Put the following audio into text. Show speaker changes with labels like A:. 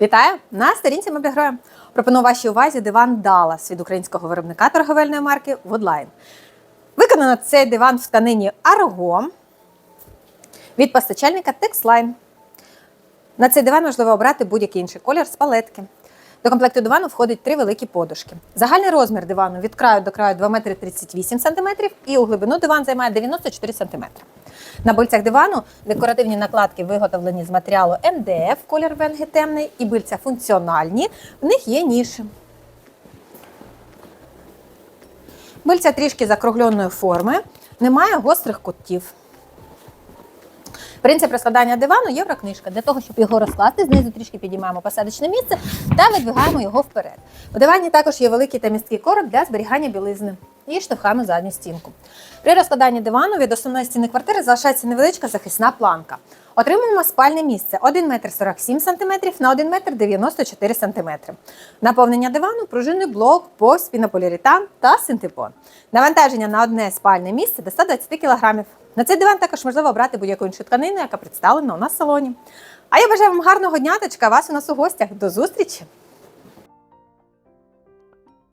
A: Вітаю! На сторінці меблігроя. Пропоную вашій увазі диван Dallas від українського виробника торговельної марки Woodline. Виконано цей диван в тканині Argo від постачальника Texline. На цей диван можливо обрати будь-який інший колір з палетки. До комплекту дивану входить три великі подушки. Загальний розмір дивану від краю до краю 2 метри 38 см і у глибину диван займає 94 см. На бильцях дивану декоративні накладки виготовлені з матеріалу МДФ, колір венги темний, і бильця функціональні, в них є ніші. Бильця трішки закругленої форми, немає гострих кутів. Принцип розкладання дивану єврокнижка. Для того, щоб його розкласти, знизу трішки підіймаємо посадочне місце та видвигаємо його вперед. У дивані також є великий та місткий короб для зберігання білизни і штовхаємо задню стінку. При розкладанні дивану від основної стіни квартири залишається невеличка захисна планка. Отримуємо спальне місце 1 метр 47 см на 1 метр 94 см. Наповнення дивану пружинний блок, пост, пінополіуретан та синтепон. Навантаження на одне спальне місце до 120 кг. На цей диван також можливо обрати будь-яку іншу тканину, яка представлена у нас в салоні. А я бажаю вам гарного дня та чекаю вас у нас у гостях. До зустрічі!